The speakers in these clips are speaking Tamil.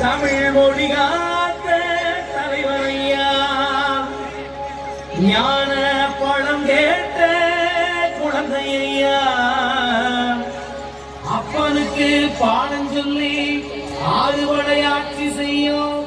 தமிழ் மொழி காத்த தலைவரையா? ஞான பழம் கேட்ட குழந்தையா அப்பனுக்கு பாடம் சொல்லி ஆறு விளையாட்சி செய்யும்.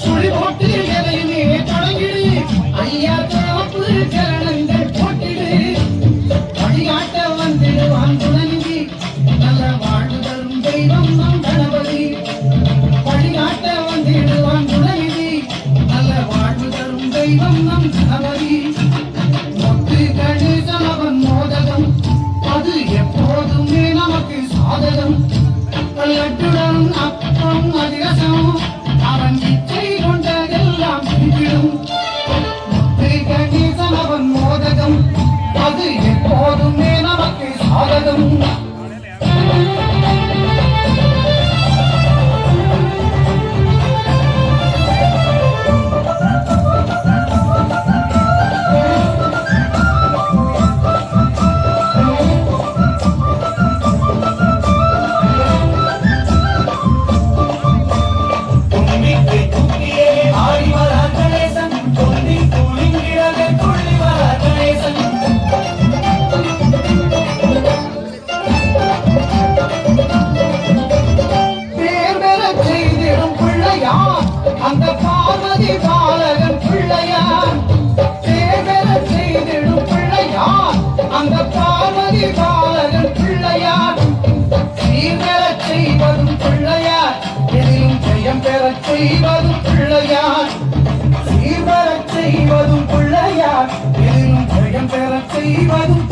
Sulit. செய்வதும் பிள்ளையார். சீர்வரச் செய்வதும் பிள்ளையார். எதிலும் ஜெயம் பெறச் செய்வதும்